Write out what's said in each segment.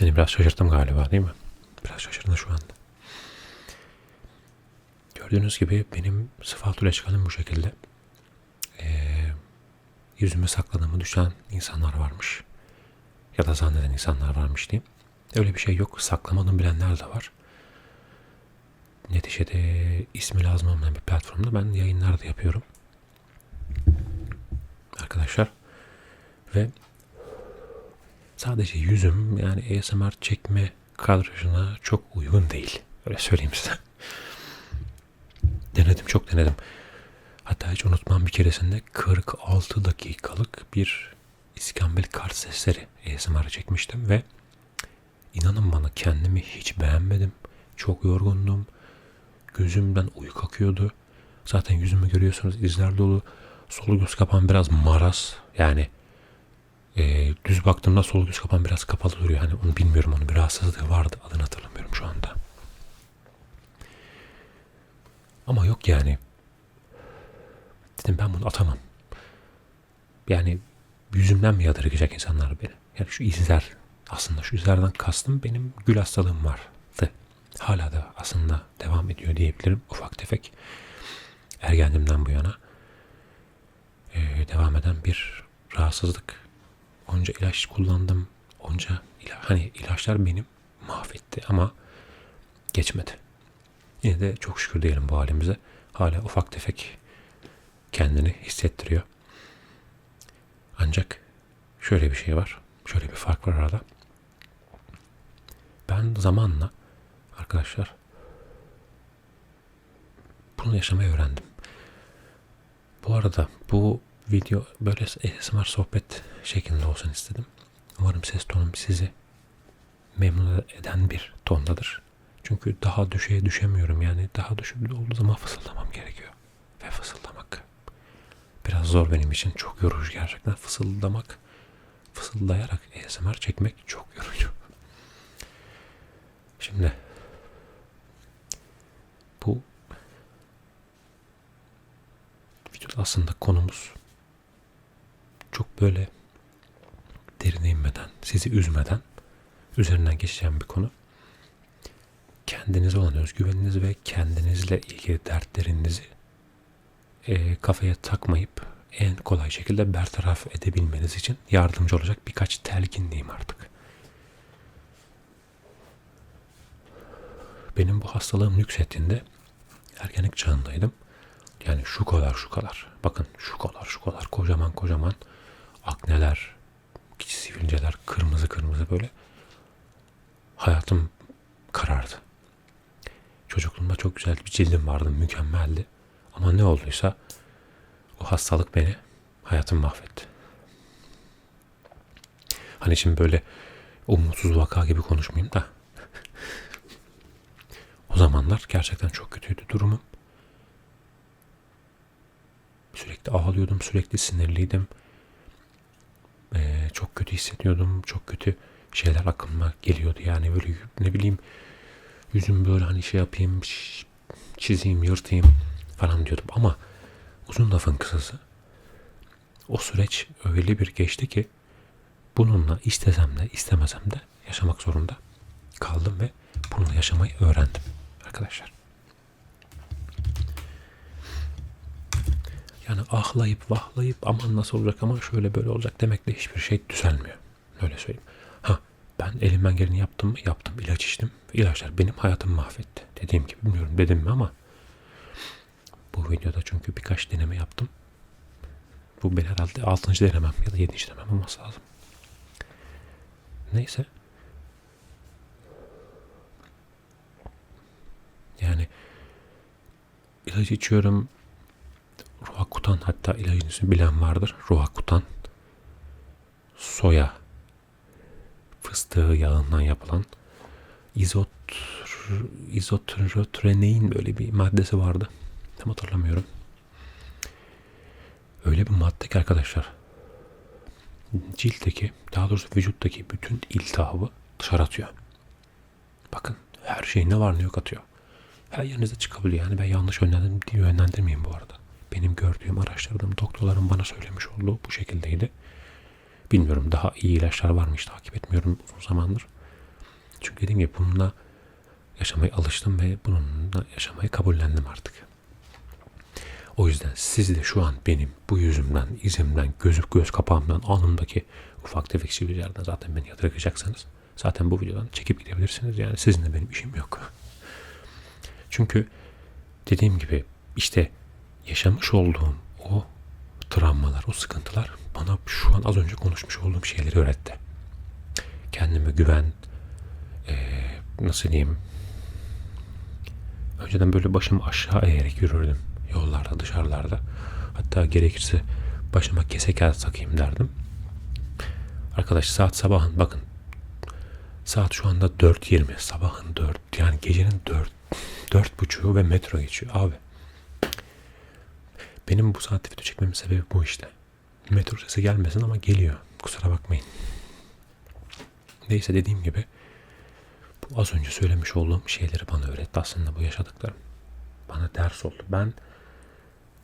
Seni biraz şaşırttım galiba değil mi? Biraz şaşırdın şu anda. Gördüğünüz gibi benim sıfatül eşkalim bu şekilde. Ee, yüzüme sakladığımı düşen insanlar varmış. Ya da zanneden insanlar varmış diyeyim. Öyle bir şey yok. Saklamadım bilenler de var. Neticede ismi lazım olmayan bir platformda ben yayınlar da yapıyorum. Arkadaşlar. Ve sadece yüzüm yani ASMR çekme kadrajına çok uygun değil. Öyle söyleyeyim size. Denedim çok denedim. Hatta hiç unutmam bir keresinde 46 dakikalık bir İskambil kart sesleri ASMR çekmiştim ve inanın bana kendimi hiç beğenmedim. Çok yorgundum. Gözümden uyku akıyordu. Zaten yüzümü görüyorsunuz izler dolu. Sol göz kapağım biraz maraz. Yani e, düz baktığımda sol göz kapağım biraz kapalı duruyor. Hani onu bilmiyorum onu bir rahatsızlığı vardı. Adını hatırlamıyorum şu anda. Ama yok yani. Dedim ben bunu atamam. Yani yüzümden mi yadırgayacak insanlar beni? Yani şu izler aslında şu izlerden kastım benim gül hastalığım vardı. Hala da aslında devam ediyor diyebilirim. Ufak tefek ergenliğimden bu yana e, devam eden bir rahatsızlık. Onca ilaç kullandım. Onca ila, hani ilaçlar benim mahvetti ama geçmedi. Yine de çok şükür diyelim bu halimize. Hala ufak tefek kendini hissettiriyor. Ancak şöyle bir şey var. Şöyle bir fark var arada. Ben zamanla arkadaşlar bunu yaşamayı öğrendim. Bu arada bu video böyle ASMR sohbet şeklinde olsun istedim. Umarım ses tonum sizi memnun eden bir tondadır. Çünkü daha düşeye düşemiyorum. Yani daha düşük olduğu zaman fısıldamam gerekiyor. Ve fısıldamak biraz zor benim için. Çok yorucu gerçekten. Fısıldamak, fısıldayarak ASMR çekmek çok yorucu. Şimdi bu videoda aslında konumuz çok böyle derine inmeden, sizi üzmeden üzerinden geçeceğim bir konu. Kendinize olan özgüveniniz ve kendinizle ilgili dertlerinizi e, kafaya takmayıp en kolay şekilde bertaraf edebilmeniz için yardımcı olacak birkaç telkin diyeyim artık. Benim bu hastalığım yükselttiğinde ergenlik çağındaydım. Yani şu kadar şu kadar. Bakın şu kadar şu kadar kocaman kocaman akneler, sivilceler kırmızı kırmızı böyle. Hayatım karardı. Çocukluğumda çok güzel bir cildim vardı, mükemmeldi. Ama ne olduysa o hastalık beni, hayatımı mahvetti. Hani şimdi böyle umutsuz vaka gibi konuşmayayım da. o zamanlar gerçekten çok kötüydü durumum. Sürekli ağlıyordum, sürekli sinirliydim. Kötü hissediyordum, çok kötü şeyler aklıma geliyordu. Yani böyle ne bileyim yüzüm böyle hani şey yapayım, çizeyim, yırtayım falan diyordum. Ama uzun lafın kısası o süreç öyle bir geçti ki bununla istesem de istemesem de yaşamak zorunda kaldım ve bununla yaşamayı öğrendim arkadaşlar. Yani ahlayıp vahlayıp aman nasıl olacak ama şöyle böyle olacak demekle hiçbir şey düzelmiyor. Öyle söyleyeyim. Ha ben elimden geleni yaptım mı? Yaptım. İlaç içtim. İlaçlar benim hayatımı mahvetti. Dediğim gibi bilmiyorum dedim mi ama bu videoda çünkü birkaç deneme yaptım. Bu ben herhalde 6. denemem ya da 7. denemem olması lazım. Neyse. Yani ilacı içiyorum. Ruhakutan hatta ilacın ismini bilen vardır. Ruhakutan soya fıstığı yağından yapılan izot izotronein böyle bir maddesi vardı. Tam hatırlamıyorum. Öyle bir madde ki arkadaşlar ciltteki daha doğrusu vücuttaki bütün iltihabı dışarı atıyor. Bakın her şey ne var ne yok atıyor. Her yerinize çıkabiliyor. Yani ben yanlış yönlendirmeyeyim bu arada. Gördüğüm, araştırdığım doktorların bana söylemiş olduğu bu şekildeydi. Bilmiyorum daha iyi ilaçlar var mı hiç takip etmiyorum uzun zamandır. Çünkü dediğim gibi bununla yaşamaya alıştım ve bununla yaşamayı kabullendim artık. O yüzden siz de şu an benim bu yüzümden, izimden, gözü göz kapağımdan, alnımdaki ufak tefek sivilcelerden zaten beni yadırgayacaksanız zaten bu videodan çekip gidebilirsiniz. Yani sizinle benim işim yok. Çünkü dediğim gibi işte yaşamış olduğum o travmalar, o sıkıntılar bana şu an az önce konuşmuş olduğum şeyleri öğretti. Kendime güven, eee, nasıl diyeyim, önceden böyle başımı aşağı eğerek yürürdüm yollarda, dışarılarda. Hatta gerekirse başıma kese kağıt takayım derdim. Arkadaş saat sabahın bakın saat şu anda 4.20 sabahın 4 yani gecenin 4 dört buçuğu ve metro geçiyor abi. Benim bu saatte video çekmemin sebebi bu işte. Metro sesi gelmesin ama geliyor. Kusura bakmayın. Neyse dediğim gibi bu az önce söylemiş olduğum şeyleri bana öğretti aslında bu yaşadıklarım. Bana ders oldu. Ben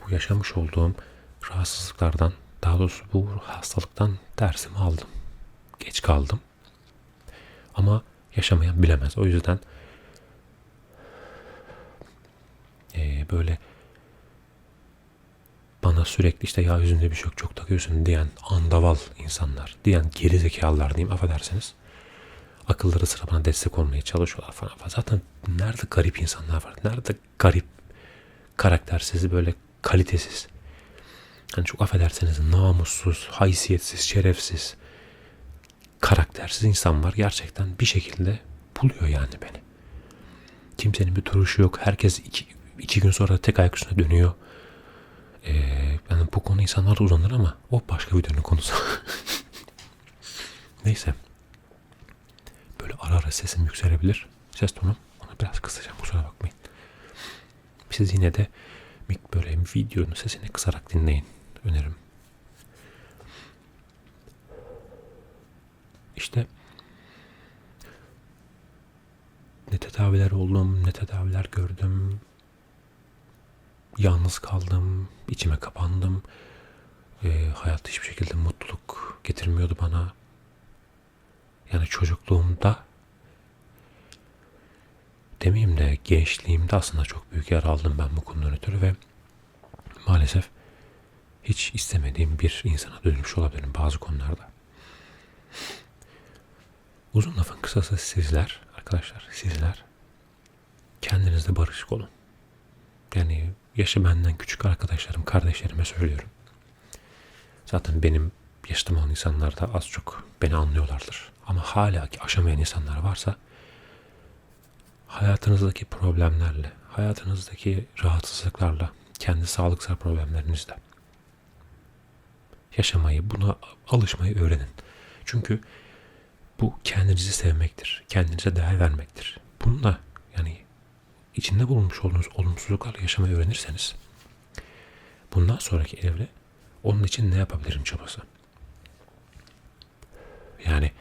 bu yaşamış olduğum rahatsızlıklardan daha doğrusu bu hastalıktan dersimi aldım. Geç kaldım. Ama yaşamayan bilemez. O yüzden eee, böyle bana sürekli işte ya yüzünde bir şey yok çok takıyorsun diyen andaval insanlar, diyen geri zekalılar diyeyim affedersiniz. Akılları sıra bana destek olmaya çalışıyorlar falan. Zaten nerede garip insanlar var? Nerede garip, karaktersiz, böyle kalitesiz. Hani çok affedersiniz namussuz, haysiyetsiz, şerefsiz, karaktersiz insan var. Gerçekten bir şekilde buluyor yani beni. Kimsenin bir duruşu yok. Herkes iki, iki gün sonra tek ayak üstüne dönüyor. Ee, yani bu konu insanlar uzanır ama o başka videonun konusu. Neyse. Böyle ara ara sesim yükselebilir. Ses tonum. Onu biraz kısacağım kusura bakmayın. Siz yine de mik- böyle videonun sesini kısarak dinleyin. Önerim. İşte ne tedaviler oldum, ne tedaviler gördüm. Yalnız kaldım, içime kapandım. Ee, hayat hiçbir şekilde mutluluk getirmiyordu bana. Yani çocukluğumda demeyeyim de gençliğimde aslında çok büyük yer aldım ben bu konudan ötürü ve maalesef hiç istemediğim bir insana dönmüş olabilirim bazı konularda. Uzun lafın kısası sizler arkadaşlar sizler kendinizle barışık olun. Yani yaşı benden küçük arkadaşlarım, kardeşlerime söylüyorum. Zaten benim yaşım olan insanlar da az çok beni anlıyorlardır. Ama hala ki aşamayan insanlar varsa hayatınızdaki problemlerle, hayatınızdaki rahatsızlıklarla, kendi sağlıksal problemlerinizle yaşamayı, buna alışmayı öğrenin. Çünkü bu kendinizi sevmektir. Kendinize değer vermektir. Bununla yani içinde bulunmuş olduğunuz olumsuzluklarla yaşamayı öğrenirseniz bundan sonraki evre onun için ne yapabilirim çabası. Yani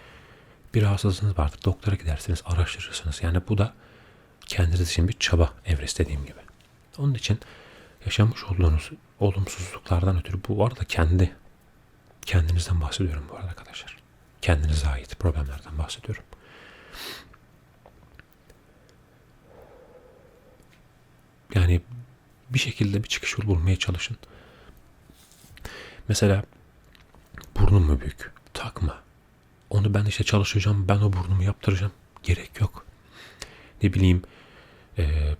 bir rahatsızlığınız vardır. Doktora gidersiniz, araştırırsınız. Yani bu da kendiniz için bir çaba evresi dediğim gibi. Onun için yaşamış olduğunuz olumsuzluklardan ötürü bu arada kendi kendinizden bahsediyorum bu arada arkadaşlar. Kendinize ait problemlerden bahsediyorum. Yani bir şekilde bir çıkış yolu bulmaya çalışın. Mesela burnum mu büyük? Takma. Onu ben işte çalışacağım, ben o burnumu yaptıracağım. Gerek yok. Ne bileyim, eee,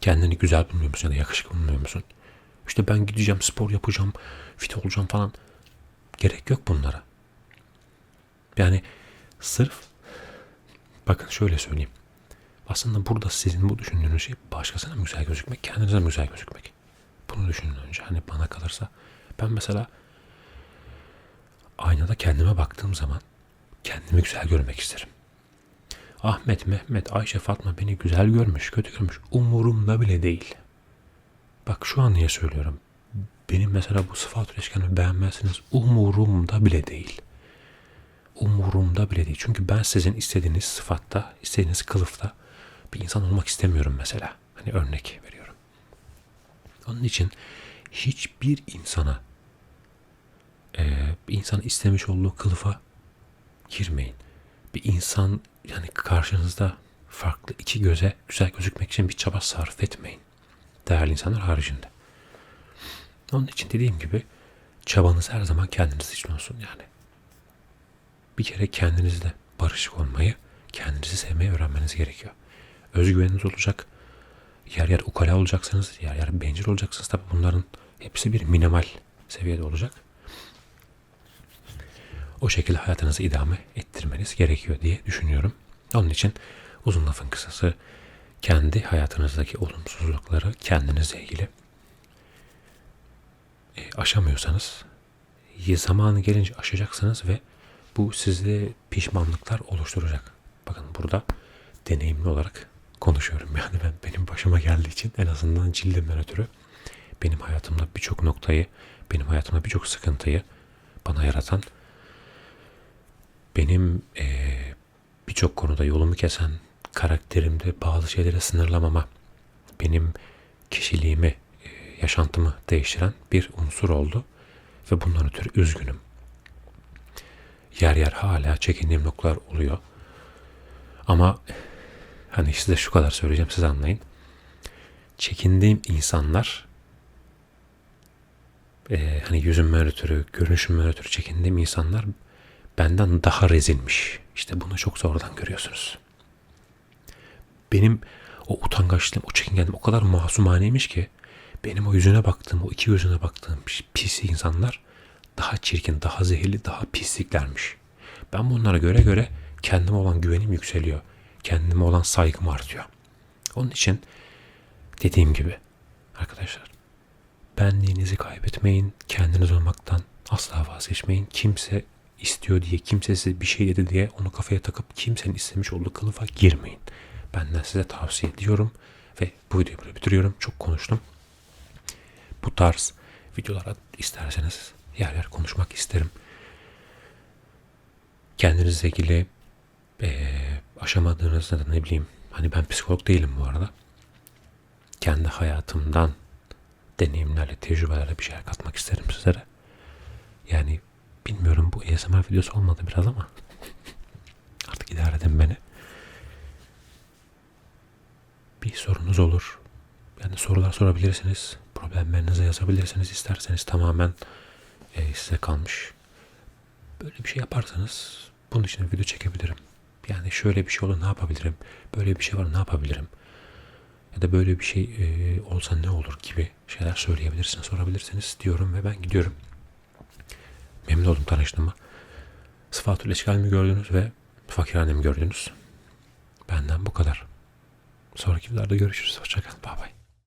kendini güzel bulmuyor musun ya da yakışıklı bulmuyor musun? İşte ben gideceğim, spor yapacağım, fit olacağım falan. Gerek yok bunlara. Yani sırf bakın şöyle söyleyeyim. Aslında burada sizin bu düşündüğünüz şey başkasına güzel gözükmek, kendinize güzel gözükmek. Bunu düşünün önce. Hani bana kalırsa ben mesela aynada kendime baktığım zaman kendimi güzel görmek isterim. Ahmet, Mehmet, Ayşe, Fatma beni güzel görmüş, kötü görmüş. Umurumda bile değil. Bak şu an niye söylüyorum. Benim mesela bu sıfat üretkenimi beğenmezsiniz. Umurumda bile değil. Umurumda bile değil. Çünkü ben sizin istediğiniz sıfatta, istediğiniz kılıfta bir insan olmak istemiyorum mesela. Hani örnek veriyorum. Onun için hiçbir insana eee, bir insan istemiş olduğu kılıfa girmeyin. bir insan yani karşınızda farklı iki göze güzel gözükmek için bir çaba sarf etmeyin. Değerli insanlar haricinde. Onun için dediğim gibi çabanız her zaman kendiniz için olsun yani. Bir kere kendinizle barışık olmayı, kendinizi sevmeyi öğrenmeniz gerekiyor. Özgüveniniz olacak. Yer yer ukala olacaksınız, yer yer bencil olacaksınız. Tabii bunların hepsi bir minimal seviyede olacak. O şekilde hayatınızı idame ettirmeniz gerekiyor diye düşünüyorum. Onun için uzun lafın kısası kendi hayatınızdaki olumsuzlukları kendinizle ilgili e, aşamıyorsanız zamanı gelince aşacaksınız ve bu sizde pişmanlıklar oluşturacak. Bakın burada deneyimli olarak konuşuyorum. Yani ben benim başıma geldiği için en azından cildimden ötürü benim hayatımda birçok noktayı, benim hayatımda birçok sıkıntıyı bana yaratan, benim eee, birçok konuda yolumu kesen, karakterimde bazı şeylere sınırlamama, benim kişiliğimi, eee, yaşantımı değiştiren bir unsur oldu. Ve bundan ötürü üzgünüm. Yer yer hala çekindiğim noktalar oluyor. Ama hani size şu kadar söyleyeceğim siz anlayın. Çekindiğim insanlar eee, hani yüzümden ötürü, görünüşümden ötürü çekindiğim insanlar benden daha rezilmiş. İşte bunu çok sonradan görüyorsunuz. Benim o utangaçlığım, o çekingenliğim o kadar masumaneymiş ki benim o yüzüne baktığım, o iki yüzüne baktığım pis insanlar daha çirkin, daha zehirli, daha pisliklermiş. Ben bunlara göre göre kendime olan güvenim yükseliyor. Kendime olan saygım artıyor. Onun için dediğim gibi arkadaşlar benliğinizi kaybetmeyin. Kendiniz olmaktan asla vazgeçmeyin. Kimse istiyor diye, kimse size bir şey dedi diye onu kafaya takıp kimsenin istemiş olduğu kılıfa girmeyin. Benden size tavsiye ediyorum ve bu videoyu böyle bitiriyorum. Çok konuştum. Bu tarz videolara isterseniz yer yer konuşmak isterim. Kendinizle ilgili eee aşamadığınız ya da ne bileyim hani ben psikolog değilim bu arada. Kendi hayatımdan deneyimlerle, tecrübelerle bir şeyler katmak isterim sizlere. Yani bilmiyorum bu ASMR videosu olmadı biraz ama artık idare edin beni. Bir sorunuz olur. Yani sorular sorabilirsiniz. Problemlerinizi yazabilirsiniz. isterseniz tamamen e, size kalmış. Böyle bir şey yaparsanız bunun için video çekebilirim. Yani şöyle bir şey olur ne yapabilirim? Böyle bir şey var ne yapabilirim? Ya da böyle bir şey e, olsa ne olur gibi şeyler söyleyebilirsiniz, sorabilirsiniz diyorum ve ben gidiyorum. Memnun oldum tanıştığıma. Sıfatül Eşkal'imi gördünüz ve fakirhanemi gördünüz. Benden bu kadar. Sonraki videolarda görüşürüz. Hoşçakalın. Bay bay.